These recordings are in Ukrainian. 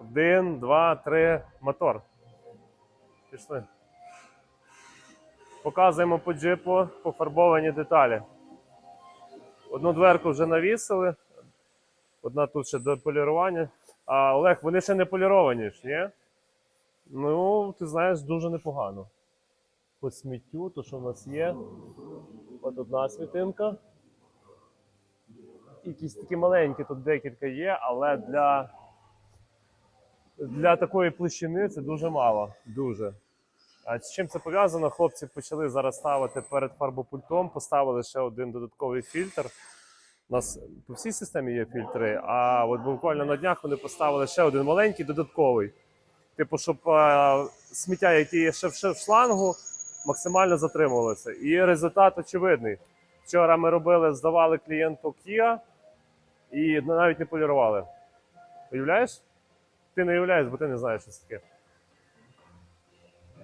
Один, два, три, мотор. Пішли. Показуємо по джипу пофарбовані деталі. Одну дверку вже навісили, одна тут ще до полірування. А Олег, вони ще не поліровані ж, ні? Ну, ти знаєш, дуже непогано. По сміттю, то що в нас є. От одна світинка. Якісь такі маленькі, тут декілька є, але для, для такої площини це дуже мало. Дуже. А з чим це пов'язано? Хлопці почали зараз ставити перед фарбопультом, поставили ще один додатковий фільтр. У нас по всій системі є фільтри, а от буквально на днях вони поставили ще один маленький додатковий. Типу, щоб е, сміття, яке є ще в, ще в шлангу, максимально затримувалося. І результат очевидний. Вчора ми робили, здавали клієнту Kia і навіть не полірували. Уявляєш? Ти не уявляєш, бо ти не знаєш, що це таке.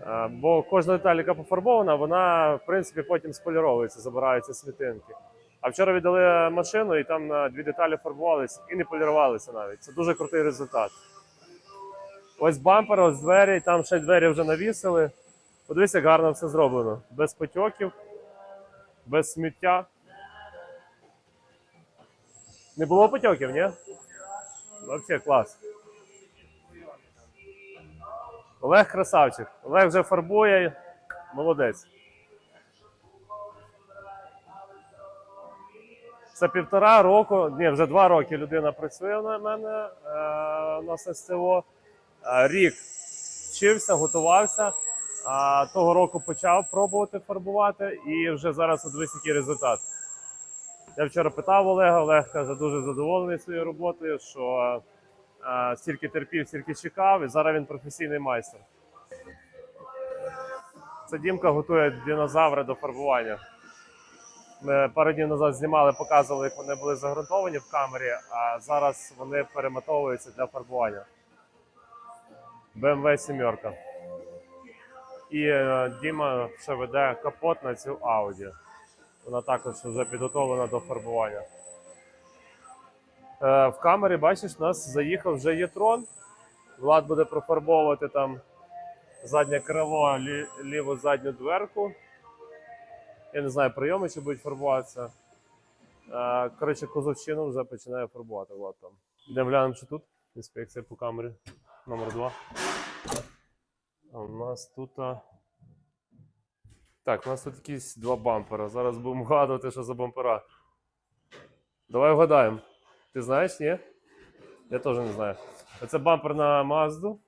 Е, Бо кожна деталь, яка пофарбована, вона в принципі потім споліровується, забираються світинки. А вчора віддали машину, і там на дві деталі фарбувалися і не полірувалися навіть. Це дуже крутий результат. Ось бампер, ось двері, там ще двері вже навісили. Подивись, як гарно все зроблено. Без потьоків, без сміття. Не було потьоків, ні? Взагалі клас. Олег красавчик. Олег вже фарбує. Молодець. Це півтора року, ні, вже два роки людина працює на мене е, на ССТО. Е, Рік вчився, готувався. А того року почав пробувати фарбувати, і вже зараз от дивись, який результат. Я вчора питав Олега, Олег каже, дуже задоволений своєю роботою, що е, стільки терпів, стільки чекав, і зараз він професійний майстер. Це Дімка готує динозаври до фарбування. Ми пару днів назад знімали, показували, як вони були загрунтовані в камері, а зараз вони перематовуються для фарбування. BMW 7. І е, Діма ще веде капот на цю Audi. Вона також вже підготовлена до фарбування. Е, в камері, бачиш, у нас заїхав вже Єтрон. Влад буде профарбовувати там заднє крило, лі- ліву задню дверку. Я не знаю, прийоми чи будуть фарбуватися. Е, Коротше, козовщину вже починає фарбувати Влад там. Йдемо глянемо, що тут. Інспекція по камері. Номер 2. А у нас тут. Так, у нас тут якісь два бампера. Зараз будемо вгадувати, що за бампера. Давай вгадаємо. Ти знаєш, ні? Я теж не знаю. Це бампер на Мазду.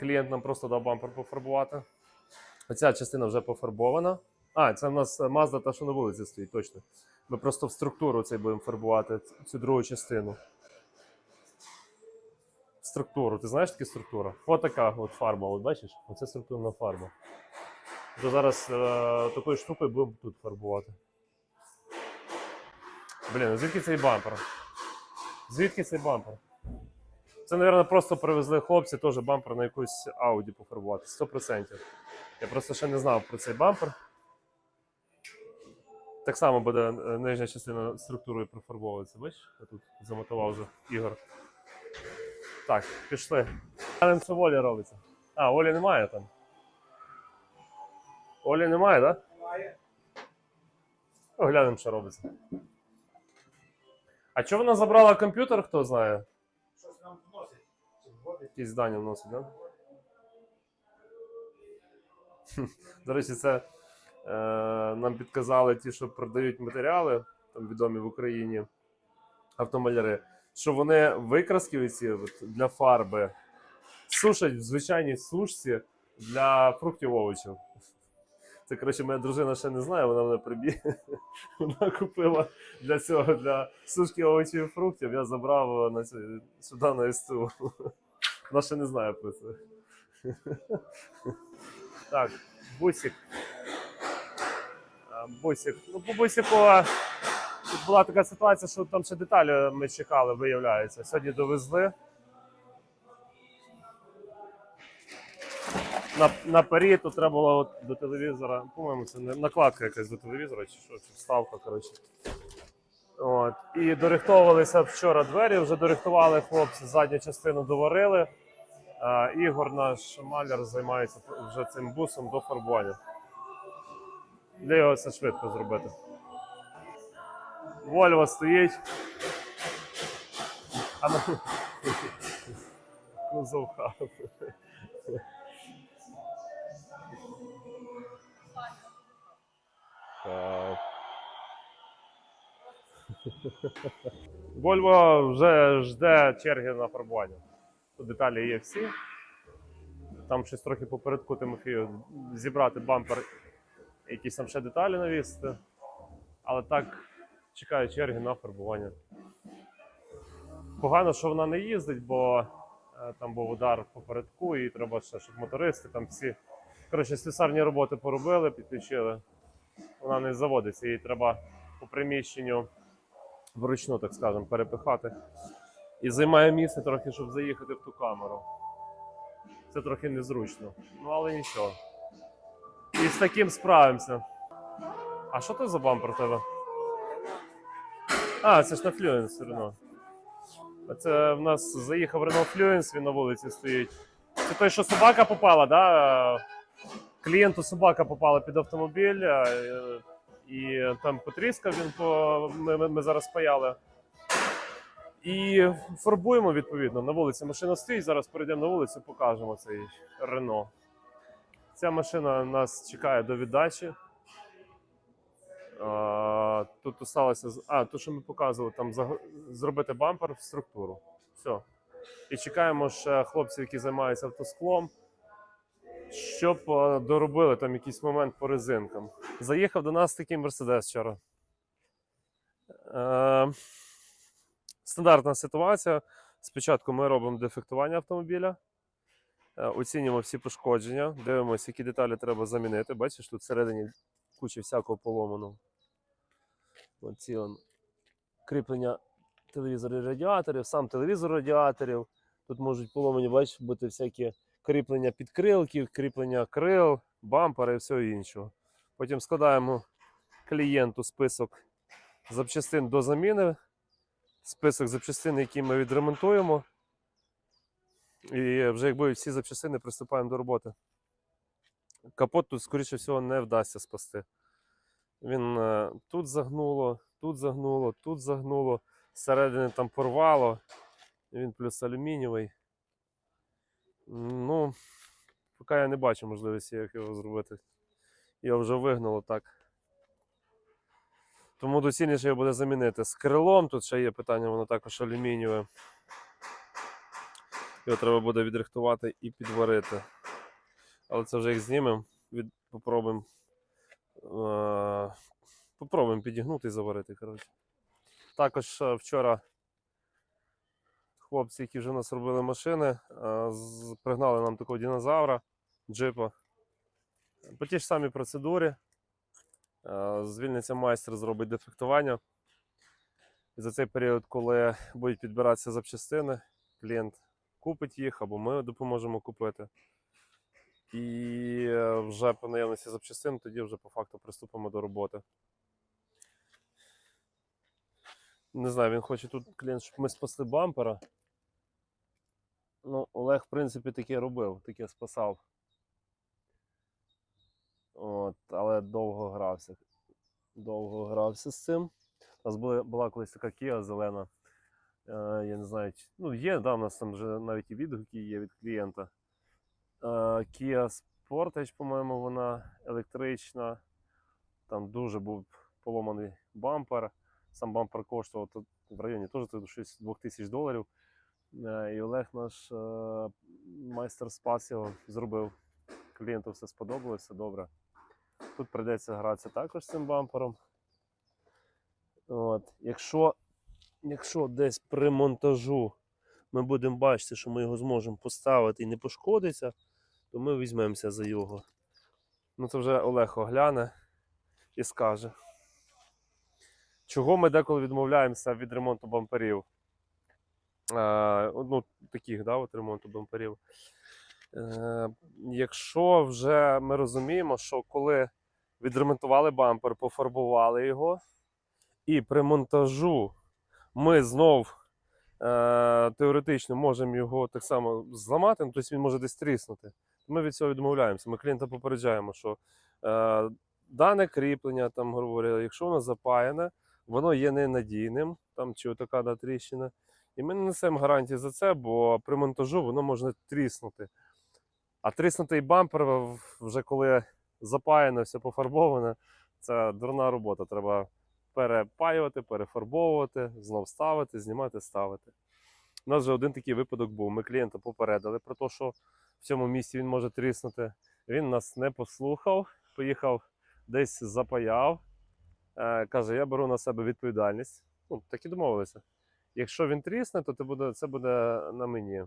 Клієнт нам просто дав бампер пофарбувати. Оця частина вже пофарбована. А, це в нас Mazda та, що на вулиці стоїть, точно. Ми просто в структуру цей будемо фарбувати, цю другу частину. Структуру. Ти знаєш таке структура? Ось така от фарба, от бачиш? Оце структурна фарба. То зараз е, такою штукою будемо тут фарбувати. Блін, а звідки цей бампер? Звідки цей бампер? Це, мабуть, просто привезли хлопці теж бампер на якусь Audi пофарбувати. 100%. Я просто ще не знав про цей бампер. Так само буде е, нижня частина структурою профарбовуватися. Бачиш? Я тут замотував вже Ігор. Так, пішли. Глянемо, що Волі робиться. А, Олі немає там. Олі немає, так? Да? Немає. Оглянемо, що робиться. А чого вона забрала комп'ютер, хто знає? Щось нам вносить. Якісь дані вносить, да? До речі, це е, нам підказали ті, що продають матеріали, там відомі в Україні автомаляри, що вони викраски от для фарби сушать в звичайній сушці для фруктів овочів. Це, коротше, моя дружина ще не знає, вона мене прибіг. Вона купила для цього, для сушки овочів і фруктів. Я забрав на цю, сюди на СТУ. Вона ще не знає про це. Так, бусик. Бусик. Ну, по бусику була така ситуація, що там ще деталі ми чекали, виявляється. Сьогодні довезли. На, наперед тут треба було от до телевізора. По-моєму, це не накладка якась до телевізора, чи що, чи вставка, коротше. От. І дорихтовувалися вчора двері, вже дорихтували хлопці, задню частину доварили. А, Ігор, наш маляр, займається вже цим бусом до фарбування. Для його це швидко зробити. Вольво стоїть. Ну, кузов хати. Вольво вже жде черги на фарбування. Тут деталі є всі. Там щось трохи попередку Тимофію зібрати бампер, якісь там ще деталі навісити. Але так чекаю черги на фарбування. Погано, що вона не їздить, бо е, там був удар попередку, і треба ще, щоб мотористи там всі. Коротше, слюсарні роботи поробили, підключили. Вона не заводиться, її треба по приміщенню вручну, так скажемо, перепихати. І займає місце трохи, щоб заїхати в ту камеру. Це трохи незручно. Ну, але нічого. І з таким справимося. А що це за бампер тебе? А, це ж на Fluence Рено. Це в нас заїхав Renault Fluence, він на вулиці стоїть. Це той, що собака попала, да? Клієнту собака попала під автомобіль, е, і там потріскав він по. Ми, ми, зараз паяли. І фарбуємо відповідно. На вулиці машина стоїть. Зараз перейдемо на вулицю, покажемо цей Рено. Ця машина нас чекає до віддачі. А, тут осталося. А, то, що ми показували, там заго- зробити бампер в структуру. Все. І чекаємо ще хлопців, які займаються автосклом, щоб е, доробили там якийсь момент по резинкам. Заїхав до нас такий Мерседес вчора. Е, стандартна ситуація. Спочатку ми робимо дефектування автомобіля, е, оцінюємо всі пошкодження, дивимося, які деталі треба замінити. Бачиш, тут всередині куча всякого поломаного. Оці он кріплення телевізорів радіаторів, сам телевізор радіаторів. Тут можуть поломані, бачиш, бути всякі кріплення підкрилків, кріплення крил, бампера і всього іншого. Потім складаємо клієнту список запчастин до заміни, список запчастин, які ми відремонтуємо. І вже як будуть всі запчастини, приступаємо до роботи. Капот тут, скоріше всього, не вдасться спасти. Він е, тут загнуло, тут загнуло, тут загнуло, зсередини там порвало. Він плюс алюмінієвий. Ну, поки я не бачу можливості, як його зробити. Його вже вигнало так. Тому доцільніше його буде замінити. З крилом тут ще є питання, воно також алюмінієве. Його треба буде відрихтувати і підварити. Але це вже як знімемо, від... попробуємо. Е... Попробуємо підігнути і заварити. Коротше. Також е, вчора хлопці, які вже нас робили машини, пригнали нам такого динозавра, джипа. По тій ж самій процедурі. Звільниться майстер, зробить дефектування. І за цей період, коли будуть підбиратися запчастини, клієнт купить їх або ми допоможемо купити. І е, вже по наявності запчастин, тоді вже по факту приступимо до роботи. Не знаю, він хоче тут клієнт, щоб ми спасли бампера. Ну, Олег, в принципі, таке робив, таке спасав. От, але довго грався. Довго грався з цим. У нас була, була колись така Kia зелена. Е, я не знаю, чи- ну є, да, у нас там вже навіть і відгуки є від клієнта. Е, Kia Sportage, по-моєму, вона електрична. Там дуже був поломаний бампер. Сам бампер коштував тут в районі теж тут щось 2000 доларів. Е, І Олег наш е, майстер спас його, зробив. Клієнту все сподобалось, все добре. Тут прийдеться гратися також з цим бампером. От. Якщо, якщо десь при монтажу ми будемо бачити, що ми його зможемо поставити і не пошкодиться, то ми візьмемося за його. Ну це вже Олег огляне і скаже. Чого ми деколи відмовляємося від ремонту бамперів? Ну, таких, да, от ремонту бамперів. Е, якщо вже ми розуміємо, що коли відремонтували бампер, пофарбували його, І при монтажу ми знов е, теоретично можемо його так само зламати, ну, тобто він може десь тріснути. Ми від цього відмовляємося. Ми клієнта попереджаємо, що е, дане кріплення, там говорили, якщо воно запаяне, воно є ненадійним, там чи отака да, тріщина. І ми не несемо гарантії за це, бо при монтажу воно може тріснути. А тріснутий бампер вже коли запаяне, все пофарбоване, це дурна робота. Треба перепаювати, перефарбовувати, знов ставити, знімати, ставити. У нас вже один такий випадок був. Ми клієнта попередили про те, що в цьому місці він може тріснути. Він нас не послухав, поїхав десь запаяв. Е, каже: я беру на себе відповідальність. Ну, так і домовилися. Якщо він трісне, то це буде, це буде на мені.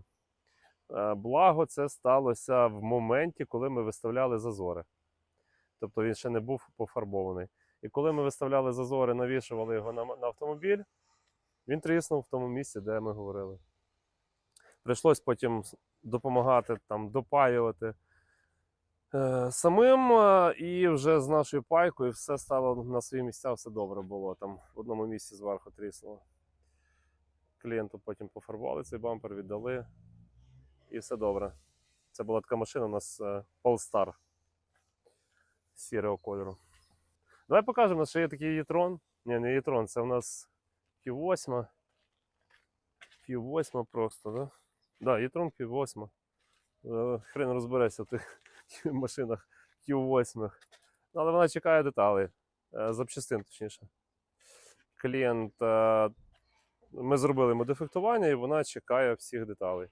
Е, Благо, це сталося в моменті, коли ми виставляли зазори. Тобто він ще не був пофарбований. І коли ми виставляли зазори, навішували його на, на автомобіль, він тріснув в тому місці, де ми говорили. Прийшлось потім допомагати, там, допаювати е, самим, е, і вже з нашою пайкою все стало на свої місця, все добре було. Там в одному місці зверху тріснуло. Клієнту потім пофарбували цей бампер, віддали, і все добре. Це була така машина у нас е, Polestar сірого кольору. Давай покажемо, ще є такий Єтрон. Ні, не Єтрон, це у нас Q8. Q8 просто, да? Да, Єтрон Q8. Е, Хрен розбереться в тих машинах Q8. Ну, Але вона чекає деталей. е, Запчастин, точніше. Клієнт. Е, Ми зробили йому дефектування, і вона чекає всіх деталей.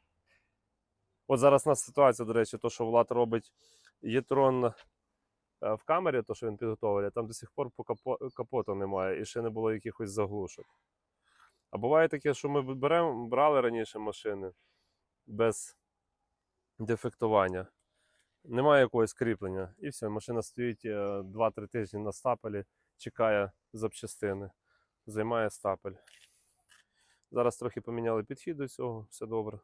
От зараз у нас ситуація, до речі, то, що Влад робить Єтрон е, в камері, то, що він підготовлює, там до сих пор по капоту немає і ще не було якихось заглушок. А буває таке, що ми берем, брали раніше машини без дефектування. Немає якогось кріплення. І все, машина стоїть е, 2-3 тижні на стапелі, чекає запчастини, займає стапель. Зараз трохи поміняли підхід до цього, все добре.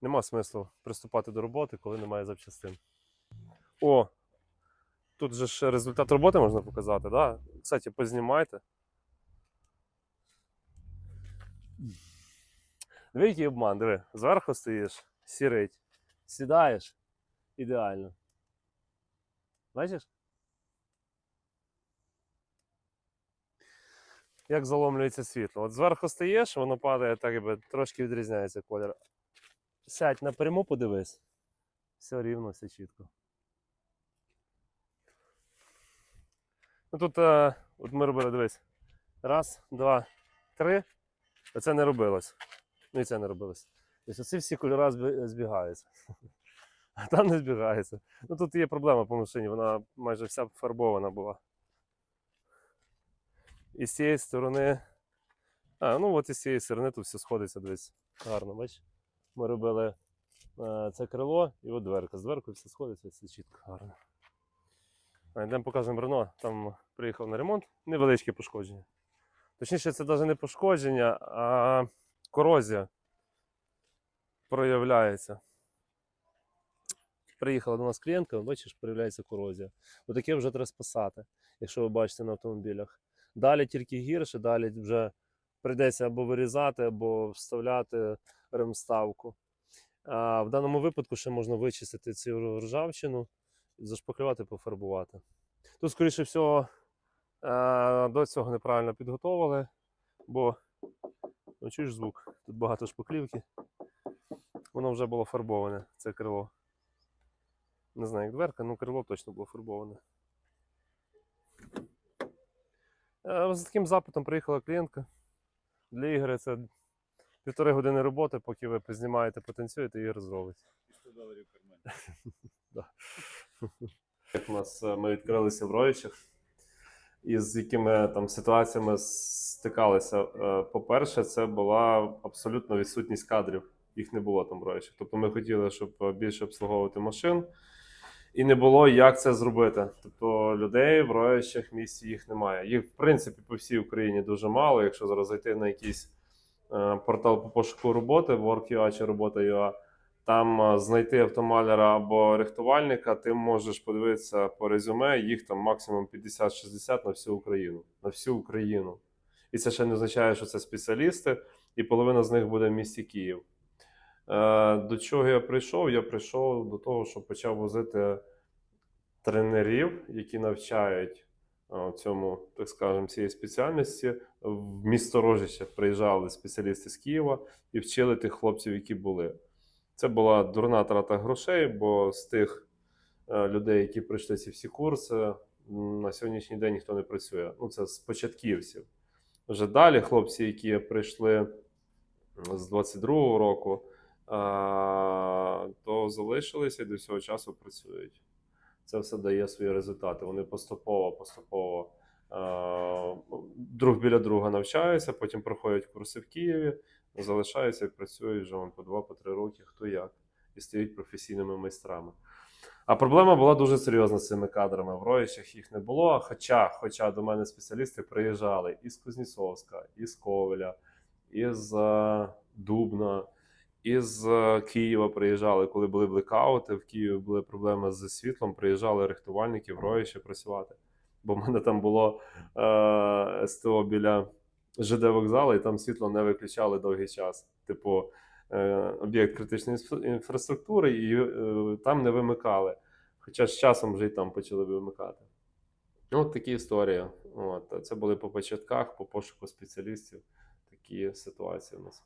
Нема смислу приступати до роботи, коли немає запчастин. О, тут же ж результат роботи можна показати, да? Кстати, познімайте. Диви, який обман, диви. Зверху стоїш, сірить. Сідаєш. Ідеально. Бачиш? Як заломлюється світло. От зверху стаєш, воно падає так, якби трошки відрізняється колір. Сядь напряму, подивись. Все рівно, все чітко. Ну тут е, от ми робили, дивись. Раз, два, три. Оце не робилось. Ну і це не робилось. Тобто оці всі кольори збігаються. А там не збігається. Ну тут є проблема по машині, вона майже вся фарбована була. І з цієї сторони. А, ну от і з цієї сторони тут все сходиться дивись. Гарно, бач. Ми робили е, це крило і от дверка. З дверкою все сходиться, все чітко, гарно. Йдемо покажемо Рено. Там приїхав на ремонт. Невеличке пошкодження. Точніше, це навіть не пошкодження, а корозія проявляється. Приїхала до нас клієнтка, бачиш, проявляється корозія. Отаке вже треба спасати, якщо ви бачите на автомобілях. Далі тільки гірше, далі вже прийдеться або вирізати, або вставляти ремставку. А в даному випадку ще можна вичистити цю ржавчину, зашпаклювати, пофарбувати. Тут, скоріше всього, е, до цього неправильно підготовили, бо ну, чуєш звук, тут багато шпаклівки. Воно вже було фарбоване, це крило. Не знаю, як дверка, ну крило точно було фарбоване. Е, З таким запитом приїхала клієнтка. Для ігри це півтори години роботи, поки ви познімаєте, потанцюєте, ігор зробить. 100 доларів. Як у нас е, ми відкрилися в Ровичах, і з якими там ситуаціями стикалися. Е, По-перше, це була абсолютно відсутність кадрів. Їх не було там в Ровичах. Тобто ми хотіли, щоб е, більше обслуговувати машин, і не було як це зробити. Тобто людей в Ровичах в місті їх немає. Їх, в принципі, по всій Україні дуже мало. Якщо зараз зайти на якийсь е, портал по пошуку роботи, Work.ua чи робота.ua, там а, знайти автомаляра або рихтувальника, ти можеш подивитися по резюме, їх там максимум 50-60 на всю Україну. На всю Україну. І це ще не означає, що це спеціалісти, і половина з них буде в місті Київ. Е, До чого я прийшов? Я прийшов до того, що почав возити тренерів, які навчають е, цьому, так скажемо, цієї спеціальності. В місто Рожище приїжджали спеціалісти з Києва і вчили тих хлопців, які були. Це була дурна трата грошей, бо з тих е, людей, які пройшли ці всі курси, на сьогоднішній день ніхто не працює. Ну, це з початківців. Вже далі хлопці, які прийшли з 22-го року, то залишилися і до цього часу працюють. Це все дає свої результати. Вони поступово, поступово друг біля друга навчаються, потім проходять курси в Києві, залишаються і працюють вже по два, по три роки, хто як, і стають професійними майстрами. А проблема була дуже серйозна з цими кадрами. В Роїчах їх не було. Хоча, хоча до мене спеціалісти приїжджали із Кузнєцовська, із Ковеля, із е, Дубна, із е, Києва приїжджали, коли були блекаути. В Києві були проблеми з світлом. Приїжджали рихтувальники в Роїще працювати. Бо в мене там було е, СТО біля ЖД вокзалу, і там світло не виключали довгий час. Типу, е, об'єкт критичної інфраструктури, і е, там не вимикали. Хоча з часом вже й там почали вимикати. Ну, От такі історії. От. Це були по початках, по пошуку спеціалістів. Такі ситуації у нас.